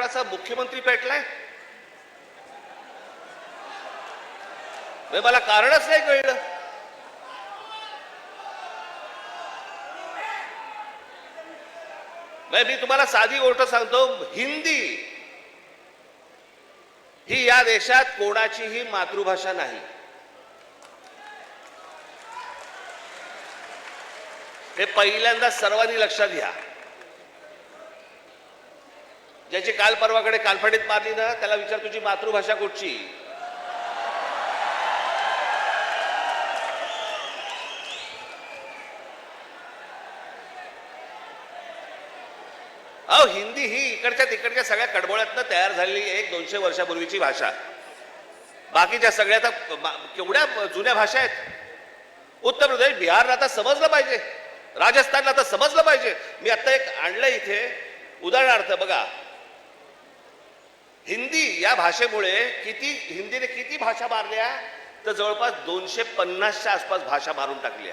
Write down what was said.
महाराष्ट्राचा मुख्यमंत्री पेटलाय? म्हणजे मला कारणच नाही कळलं. म्हणजे मी तुम्हाला साधी गोष्ट सांगतो हिंदी ही या देशात कोणाचीही मातृभाषा नाही. हे पहिल्यांदा सर्वांनी लक्षात घ्या. ज्याची काल परवाकडे कालफडीत मारली ना त्याला विचार तुझी मातृभाषा कुठची? अहो हिंदी ही इकडच्या तिकडच्या सगळ्या कडबोळ्यातनं तयार झालेली एक दोनशे वर्षापूर्वीची भाषा. बाकीच्या सगळ्या आता केवढ्या जुन्या भाषा आहेत? उत्तर प्रदेश बिहारला आता समजलं पाहिजे. राजस्थानला आता समजलं पाहिजे. मी आता एक आणलं इथे. उदाहरणार्थ बघा हिंदी या भाषेमुळे किती हिंदीने किती भाषा मारल्या? तर जवळपास दोनशे पन्नासच्या आसपास भाषा मारून टाकल्या.